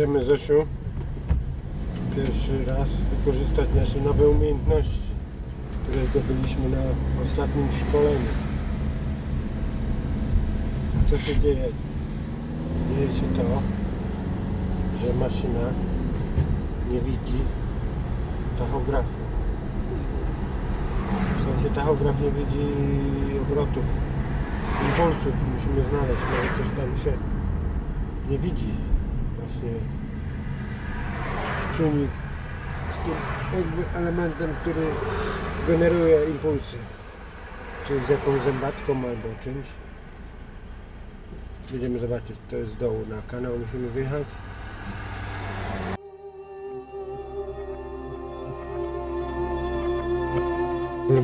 Idziemy Zosiu pierwszy raz wykorzystać nasze nowe umiejętności, które zdobyliśmy na ostatnim szkoleniu. A co się dzieje? Dzieje się to, że maszyna nie widzi tachografu. W sensie tachograf nie widzi obrotów, impulsów. Musimy znaleźć, może coś tam się nie widzi. Właśnie czujnik z tym jakby elementem, który generuje impulsy. Czy z jakąś zębatką albo czymś. Będziemy zobaczyć, to jest z dołu na kanał, musimy wyjechać.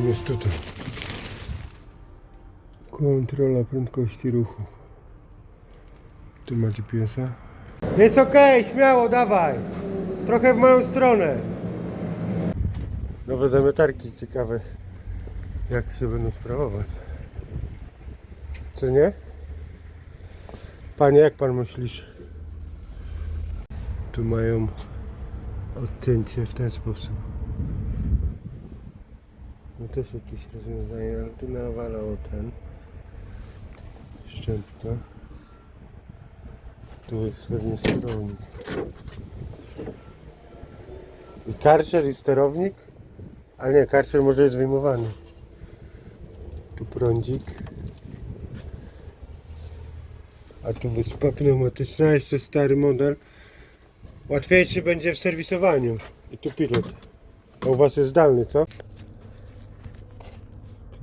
Jest tutaj. Kontrola prędkości ruchu. Tu ma GPS-a. Jest okej, śmiało, dawaj. Trochę w moją stronę. Nowe zamietarki ciekawe, jak się będą sprawować. Co nie? Panie, jak pan myślisz? Tu mają odcięcie w ten sposób. No też jakieś rozwiązanie, ale tu nawalał ten szczępka. Tu jest pewnie sterownik. I karczer i sterownik? A nie, karczer może jest wyjmowany. Tu prądzik. A tu wyspa pneumatyczna, jeszcze stary model. Łatwiejszy będzie w serwisowaniu. I tu pilot. A u was jest zdalny, co? Tu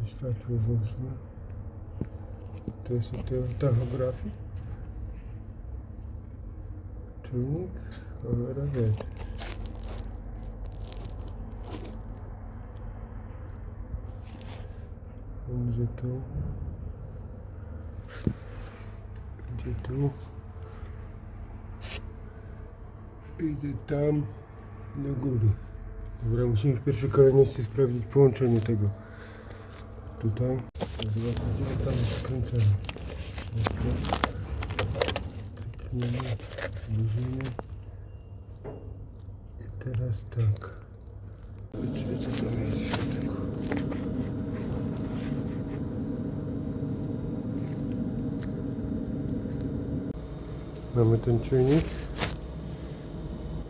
światło włączone. To jest od tachografii. Czujnik, cholera wie. Będzie tu. Idzie tu. Idzie tam. Do góry. Dobra, musimy w pierwszej kolejności sprawdzić połączenie tego. Tutaj. Zobaczcie, gdzie tam jest skręcone. Klikniemy, przybliżymy. I teraz tak. Zobaczmy, co tam jest. Mamy ten czujnik.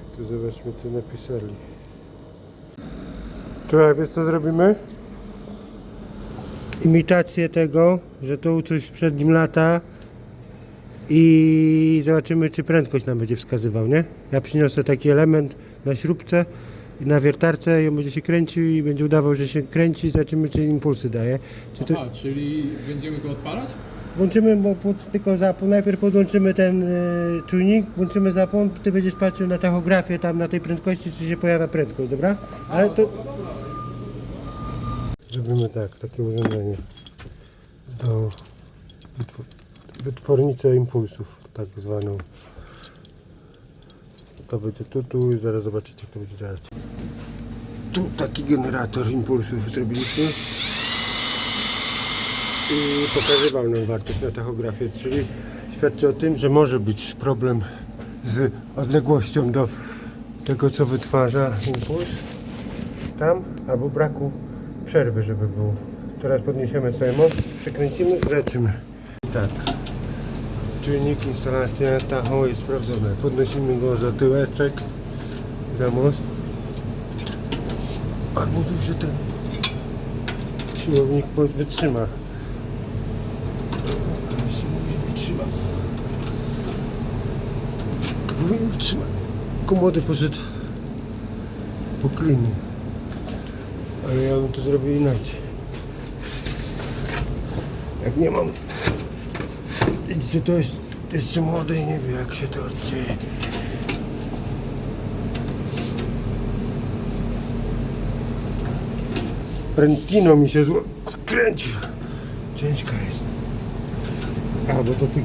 I tu zobaczmy, co napisali. Tutaj wiesz, co zrobimy? imitację tego, że tu coś przed nim lata i zobaczymy czy prędkość nam będzie wskazywał, nie? Ja przyniosę taki element na śrubce i na wiertarce i on będzie się kręcił i będzie udawał, że się kręci i zobaczymy czy impulsy daje. Czy to... Aha, czyli będziemy go odpalać? Włączymy, bo pod, tylko zapłon, najpierw podłączymy ten y, czujnik, włączymy zapłon, ty będziesz patrzył na tachografię tam na tej prędkości, czy się pojawia prędkość, dobra? Ale to... Zrobimy tak, takie urządzenie do wytwornicę impulsów, tak zwaną. To będzie tu, tu i zaraz zobaczycie jak to będzie działać. Tu taki generator impulsów zrobiliśmy i pokazywał nam wartość na tachografie, czyli świadczy o tym, że może być problem z odległością do tego, co wytwarza impuls tam, albo braku przerwy, żeby było. Teraz podniesiemy sobie most, przekręcimy, zobaczymy. I tak, czujnik, instalacja tachą jest sprawdzone. Podnosimy go za tyłeczek, za most. Pan mówił, że ten siłownik wytrzyma. Że wytrzyma. Powinien wytrzymać. Tylko młody poszedł po. Ale ja bym to zrobił inaczej. Jak nie mam... Widzicie, to jest jeszcze młody i nie wie jak się to dzieje. Prętino mi się zło... skręcił. Ciężka jest. A, bo do tych...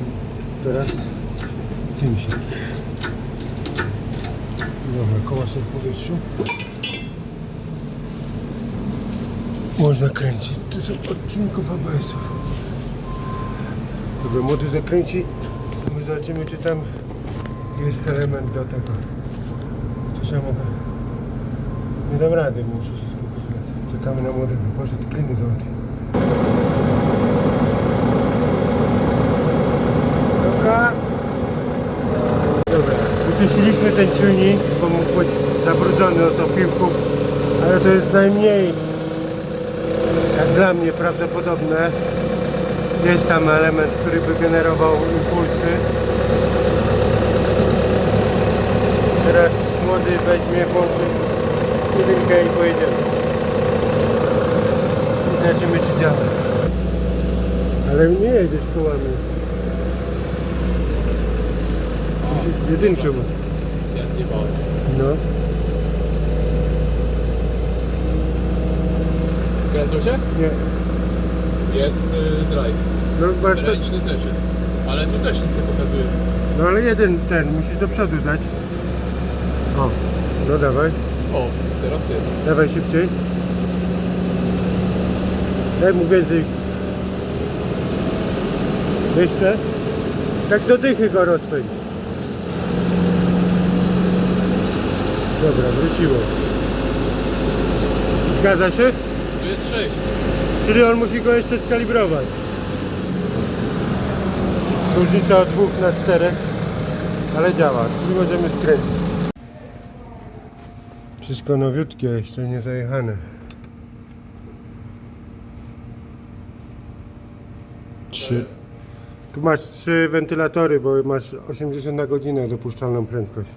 teraz... Tym się... Dobra, koła są w powietrzu. Można kręcić. Tu są odcinków ABS-ów. Dobra, młody zakręci. My zobaczymy, czy tam jest element do tego. Coś ja mogę. Nie dam rady, muszę się skupić. Czekamy na młodego. Poszedł kliny załatwić. Dobra. Dobra. Wyczyściliśmy ten silnik, bo mógł być zabrudzony od opiłków, ale to jest najmniej, jak dla mnie, prawdopodobne. Jest tam element, który by generował impulsy. Teraz młody weźmie, włączy jedynkę i pojedziemy. I zobaczymy czy działa. Ale nie jedziesz kołami. Jedynkę zjebałem. No. Kręcą się? Nie. Jest y, drive. No, masz to, Ręczny też jest. Ale tu też nic nie pokazuje. no ale jeden ten, musisz do przodu dać. O, no dawaj, O, teraz jest. dawaj szybciej. Daj mu więcej. Jeszcze? Tak do dychy go rozpędź. Dobra, wróciło. Zgadza się? Tu jest 6. Czyli on musi go jeszcze skalibrować. Różnica od dwóch na czterech, ale działa, czyli możemy skręcić. Wszystko nowiutkie, jeszcze nie zajechane. Trzy. Tu masz trzy wentylatory, bo masz 80 na godzinę dopuszczalną prędkość.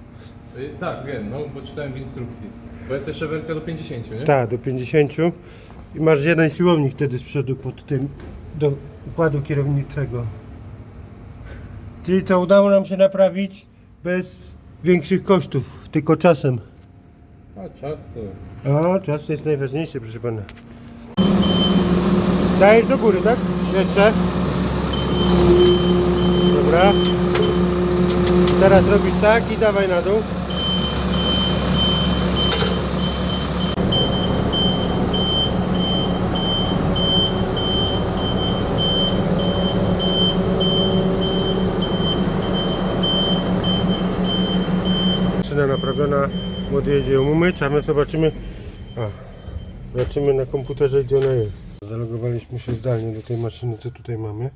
Y, tak, wiem, no bo czytałem w instrukcji. Bo jest jeszcze wersja do 50, nie? Tak, do 50. I masz jeden siłownik wtedy z przodu pod tym do układu kierowniczego. Czyli co udało nam się naprawić bez większych kosztów, tylko czasem. A czas to... A, czas jest najważniejszy, proszę pana. Dajesz do góry, tak? Jeszcze. Dobra. Teraz robisz tak i dawaj na dół. Naprawiona, młody jedzie ją umyć, a my zobaczymy a, zobaczymy na komputerze gdzie ona jest. Zalogowaliśmy się zdalnie do tej maszyny, co tutaj mamy.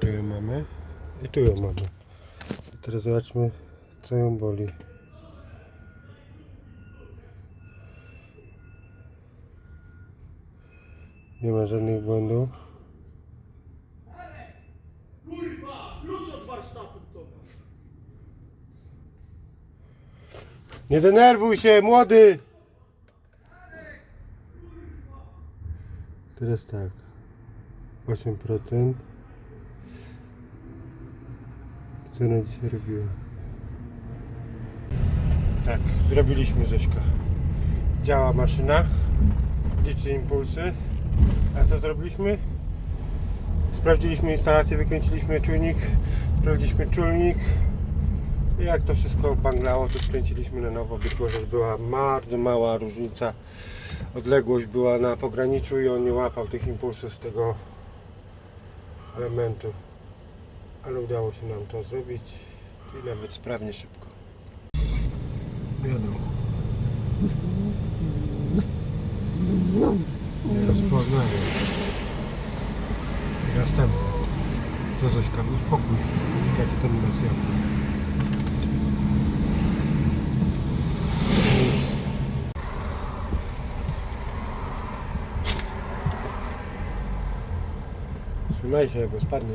Tu ją mamy i tu ją mamy. I teraz zobaczmy, co ją boli. Nie ma żadnych błędów. Kurwa, klucz od warsztatu to masz. Nie denerwuj się, młody! Teraz tak. 8%. Co ona dzisiaj robiła? Tak, zrobiliśmy Zośka. Działa maszyna. Liczy impulsy. A co zrobiliśmy? Sprawdziliśmy instalację, wykręciliśmy czujnik, sprawdziliśmy czujnik. Jak to wszystko banglało, to skręciliśmy na nowo. Być może była bardzo mała różnica. Odległość była na pograniczu i on nie łapał tych impulsów z tego elementu. Ale udało się nam to zrobić i nawet sprawnie szybko. Jadą. Nie rozpoznaję. Tam. Co Zośka, uspokój się. Czekajcie, ten nas. Trzymaj się, bo spadnie.